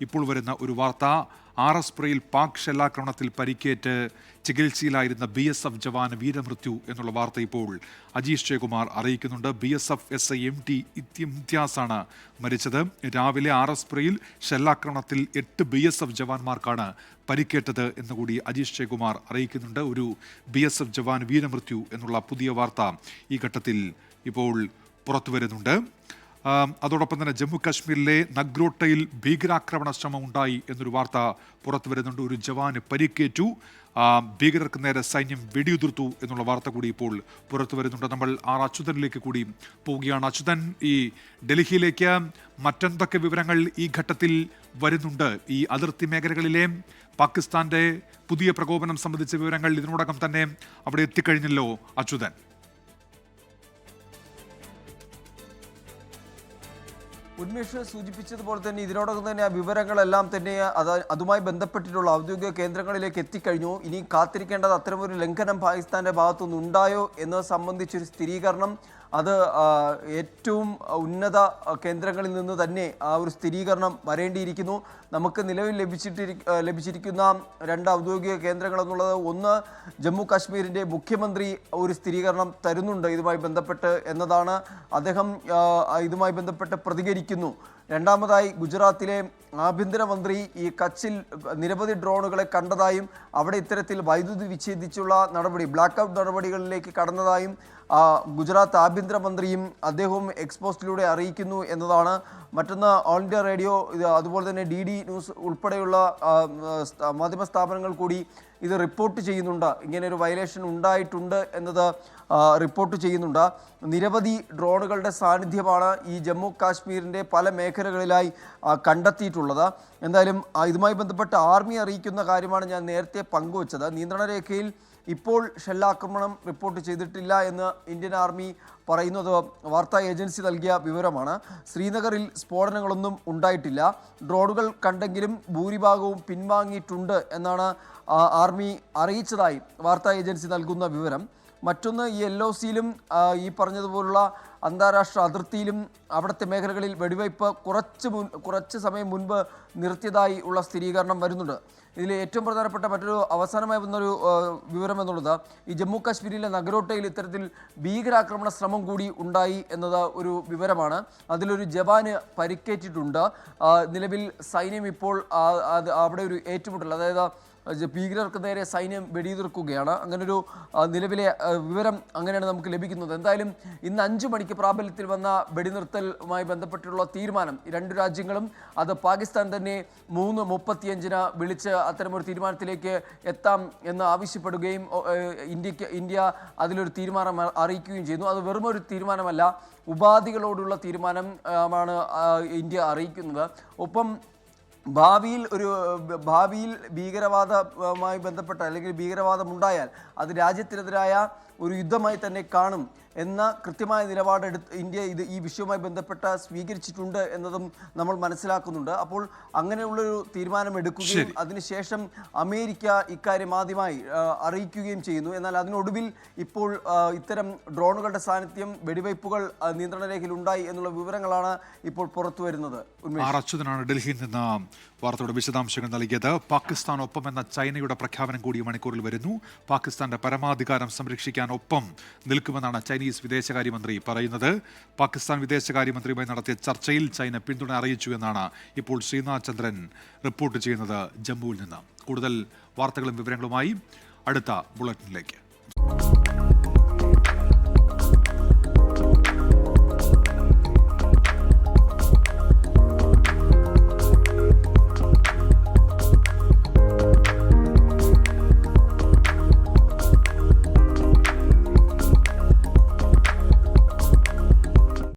ഇപ്പോൾ വരുന്ന ഒരു വാർത്ത. ആർ എസ് പുറയിൽ പാക് ഷെല്ലാക്രമണത്തിൽ പരിക്കേറ്റ് ചികിത്സയിലായിരുന്ന ബി എസ് എഫ് ജവാന് വീരമൃത്യു എന്നുള്ള വാർത്ത ഇപ്പോൾ അജീഷ് ജയകുമാർ അറിയിക്കുന്നുണ്ട്. B S F S I M T ഇത്യംത്യാസാണ് മരിച്ചത്. രാവിലെ ആർ എസ് പുറയിൽ ഷെല്ലാക്രമണത്തിൽ എട്ട് ബി എസ് എഫ് ജവാന്മാർക്കാണ് പരിക്കേറ്റത് എന്നുകൂടി അജീഷ് ജയകുമാർ അറിയിക്കുന്നുണ്ട്. ഒരു ബി എസ് എഫ് ജവാൻ വീരമൃത്യു എന്നുള്ള പുതിയ വാർത്ത ഈ ഘട്ടത്തിൽ ഇപ്പോൾ പുറത്തു വരുന്നുണ്ട് ആം, അതോടൊപ്പം തന്നെ ജമ്മു കാശ്മീരിലെ നഗ്രോട്ടയിൽ ഭീകരാക്രമണ ശ്രമം ഉണ്ടായി എന്നൊരു വാർത്ത പുറത്തു വരുന്നുണ്ട്. ഒരു ജവാന് പരിക്കേറ്റു. ഭീകരർക്ക് നേരെ സൈന്യം വെടിയുതിർത്തു എന്നുള്ള വാർത്ത കൂടി ഇപ്പോൾ പുറത്തു വരുന്നുണ്ട്. നമ്മൾ ആർ അച്യുതനിലേക്ക് കൂടി പോവുകയാണ്. അച്യുതൻ ഈ ഡൽഹിയിലേക്ക് മറ്റെന്തൊക്കെ വിവരങ്ങൾ ഈ ഘട്ടത്തിൽ വരുന്നുണ്ട്? ഈ അതിർത്തി മേഖലകളിലെ പാകിസ്ഥാന്റെ പുതിയ പ്രകോപനം സംബന്ധിച്ച വിവരങ്ങൾ ഇതിനോടകം തന്നെ അവിടെ എത്തിക്കഴിഞ്ഞല്ലോ അച്യുതൻ. ഉന്മേഷ് സൂചിപ്പിച്ചതുപോലെ തന്നെ ഇതിനോടകം തന്നെ ആ വിവരങ്ങളെല്ലാം തന്നെ അത് അതുമായി ബന്ധപ്പെട്ടിട്ടുള്ള ഔദ്യോഗിക കേന്ദ്രങ്ങളിലേക്ക് എത്തിക്കഴിഞ്ഞു. ഇനി കാത്തിരിക്കേണ്ടത് അത്തരമൊരു ലംഘനം പാകിസ്ഥാന്റെ ഭാഗത്തുനിന്ന് ഉണ്ടായോ എന്നത് സംബന്ധിച്ചൊരു സ്ഥിരീകരണം. അത് ഏറ്റവും ഉന്നത കേന്ദ്രങ്ങളിൽ നിന്ന് തന്നെ ആ ഒരു സ്ഥിരീകരണം വരേണ്ടിയിരിക്കുന്നു. നമുക്ക് നിലവിൽ ലഭിച്ചിട്ടിരി ലഭിച്ചിരിക്കുന്ന രണ്ട് ഔദ്യോഗിക കേന്ദ്രങ്ങൾ എന്നുള്ളത് ഒന്ന് ജമ്മു കാശ്മീരിന്റെ മുഖ്യമന്ത്രി ഒരു സ്ഥിരീകരണം തരുന്നുണ്ട് ഇതുമായി ബന്ധപ്പെട്ട് എന്നതാണ് അദ്ദേഹം ഇതുമായി ബന്ധപ്പെട്ട് പ്രതികരിക്കുന്നു. രണ്ടാമതായി ഗുജറാത്തിലെ ആഭ്യന്തരമന്ത്രി ഈ കച്ചിൽ നിരവധി ഡ്രോണുകളെ കണ്ടതായും അവിടെ ഇത്തരത്തിൽ വൈദ്യുതി വിച്ഛേദിച്ചുള്ള നടപടി ബ്ലാക്ക് ഔട്ട് നടപടികളിലേക്ക് കടന്നതായും ഗുജറാത്ത് ആഭ്യന്തരമന്ത്രിയും അദ്ദേഹവും എക്സ്പോസ്റ്റിലൂടെ അറിയിക്കുന്നു എന്നതാണ്. മറ്റൊന്ന് ഓൾ ഇന്ത്യ റേഡിയോ അതുപോലെ തന്നെ ഡി ഡി ന്യൂസ് ഉൾപ്പെടെയുള്ള മാധ്യമ സ്ഥാപനങ്ങൾ കൂടി ഇത് റിപ്പോർട്ട് ചെയ്യുന്നുണ്ട്. ഇങ്ങനെ ഒരു വയലേഷൻ ഉണ്ടായിട്ടുണ്ട് എന്നത് റിപ്പോർട്ട് ചെയ്യുന്നുണ്ട്. നിരവധി ഡ്രോണുകളുടെ സാന്നിധ്യമാണ് ഈ ജമ്മു കാശ്മീരിന്റെ പല മേഖലകളിലായി കണ്ടെത്തിയിട്ടുള്ളത്. എന്തായാലും ഇതുമായി ബന്ധപ്പെട്ട് ആർമി അറിയിക്കുന്ന കാര്യമാണ് ഞാൻ നേരത്തെ പങ്കുവച്ചത്. നിയന്ത്രണ രേഖയിൽ ഇപ്പോൾ ഷെല്ലാക്രമണം റിപ്പോർട്ട് ചെയ്തിട്ടില്ല എന്ന് ഇന്ത്യൻ ആർമി പറയുന്നത് വാർത്താ ഏജൻസി നൽകിയ വിവരമാണ്. ശ്രീനഗറിൽ സ്ഫോടനങ്ങളൊന്നും ഉണ്ടായിട്ടില്ല. ഡ്രോണുകൾ കണ്ടെങ്കിലും ഭൂരിഭാഗവും പിൻവാങ്ങിയിട്ടുണ്ട് എന്നാണ് ആർമി അറിയിച്ചതായി വാർത്താ ഏജൻസി നൽകുന്ന വിവരം. മറ്റൊന്ന് ഈ എൽ ഒ സിയിലും ഈ പറഞ്ഞതുപോലുള്ള അന്താരാഷ്ട്ര അതിർത്തിയിലും അവിടുത്തെ മേഖലകളിൽ വെടിവയ്പ് കുറച്ച് മുൻ കുറച്ച് സമയം മുൻപ് നിർത്തിയതായി ഉള്ള സ്ഥിരീകരണം വരുന്നുണ്ട്. ഇതിൽ ഏറ്റവും പ്രധാനപ്പെട്ട മറ്റൊരു അവസാനമായി വന്നൊരു വിവരം എന്നുള്ളത് ഈ ജമ്മു കാശ്മീരിലെ നഗരോട്ടയിൽ ഇത്തരത്തിൽ ഭീകരാക്രമണ ശ്രമം കൂടി ഉണ്ടായി എന്നത് ഒരു വിവരമാണ്. അതിലൊരു ജവാന് പരിക്കേറ്റിട്ടുണ്ട്. നിലവിൽ സൈന്യം ഇപ്പോൾ അവിടെ ഒരു ഏറ്റുമുട്ടൽ അതായത് ഭീകരർക്ക് നേരെ സൈന്യം വെടിയുതിർക്കുകയാണ്. അങ്ങനൊരു നിലവിലെ വിവരം അങ്ങനെയാണ് നമുക്ക് ലഭിക്കുന്നത്. എന്തായാലും ഇന്ന് അഞ്ചു മണിക്ക് പ്രാബല്യത്തിൽ വന്ന വെടിനിർത്തലുമായി ബന്ധപ്പെട്ടുള്ള തീരുമാനം രണ്ട് രാജ്യങ്ങളും അത് പാകിസ്ഥാൻ തന്നെ മൂന്ന് മുപ്പത്തിയഞ്ചിന് വിളിച്ച് അത്തരമൊരു തീരുമാനത്തിലേക്ക് എത്താം എന്ന് ആവശ്യപ്പെടുകയും ഇന്ത്യയ്ക്ക് ഇന്ത്യ അതിലൊരു തീരുമാനം അറിയിക്കുകയും ചെയ്യുന്നു. അത് വെറുമൊരു തീരുമാനമല്ല ഉപാധികളോടുള്ള തീരുമാനം ആണ് ഇന്ത്യ അറിയിക്കുന്നത്. ഒപ്പം ഭാവിയിൽ ഒരു ഭാവിയിൽ ഭീകരവാദവുമായി ബന്ധപ്പെട്ട അല്ലെങ്കിൽ ഭീകരവാദം ഉണ്ടായാൽ അത് രാജ്യത്തിനെതിരായ ഒരു യുദ്ധമായി തന്നെ കാണും എന്ന കൃത്യമായ നിലപാടെടുത്ത് ഇന്ത്യ ഇത് ഈ വിഷയവുമായി ബന്ധപ്പെട്ട സ്വീകരിച്ചിട്ടുണ്ട് എന്നതും നമ്മൾ മനസ്സിലാക്കുന്നുണ്ട്. അപ്പോൾ അങ്ങനെയുള്ളൊരു തീരുമാനം എടുക്കുകയും അതിനുശേഷം അമേരിക്ക ഇക്കാര്യം ആദ്യമായി അറിയിക്കുകയും ചെയ്യുന്നു. എന്നാൽ അതിനൊടുവിൽ ഇപ്പോൾ ഇത്തരം ഡ്രോണുകളുടെ സാന്നിധ്യം വെടിവയ്പ്പുകൾ നിയന്ത്രണ രേഖയിൽ ഉണ്ടായി എന്നുള്ള വിവരങ്ങളാണ് ഇപ്പോൾ പുറത്തു വരുന്നത്. അച്യുതനാണ് ഡൽഹിയിൽ നിന്ന് വാർത്തയുടെ വിശദാംശങ്ങൾ നൽകിയത്. പാകിസ്ഥാൻ ഒപ്പം എന്ന ചൈനയുടെ പ്രഖ്യാപനം കൂടി മണിക്കൂറിൽ വരുന്നു. പാകിസ്ഥാന്റെ പരമാധികാരം സംരക്ഷിക്കാൻ ഒപ്പം നിൽക്കുമെന്നാണ് ചൈനീസ് വിദേശകാര്യമന്ത്രി പറയുന്നത്. പാകിസ്ഥാൻ വിദേശകാര്യമന്ത്രിയുമായി നടത്തിയ ചർച്ചയിൽ ചൈന പിന്തുണ അറിയിച്ചു എന്നാണ് ഇപ്പോൾ ശ്രീനാഥ് ചന്ദ്രൻ റിപ്പോർട്ട് ചെയ്യുന്നത് ജമ്മുവിൽ നിന്ന്. കൂടുതൽ വാർത്തകളും വിവരങ്ങളുമായി അടുത്ത ബുള്ളറ്റിനിലേക്ക്.